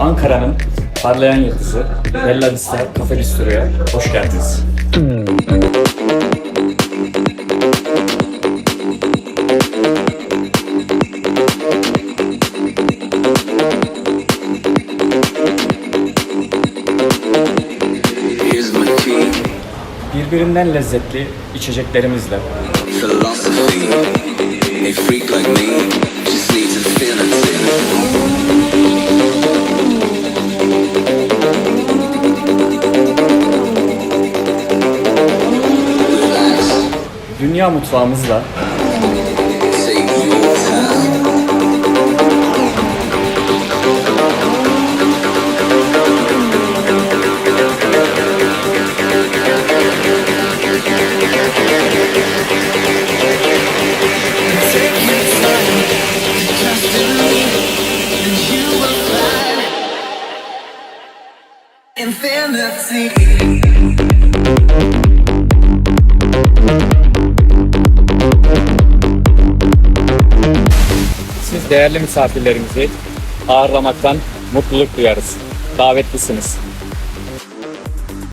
Ankara'nın parlayan yıldızı Bella Vista Cafe Bistro'ya hoş geldiniz. Birbirinden lezzetli içeceklerimizle philosophy. A freak like me dünya mutfağımızla. Infinity. Değerli misafirlerimizi ağırlamaktan mutluluk duyarız. Davetlisiniz.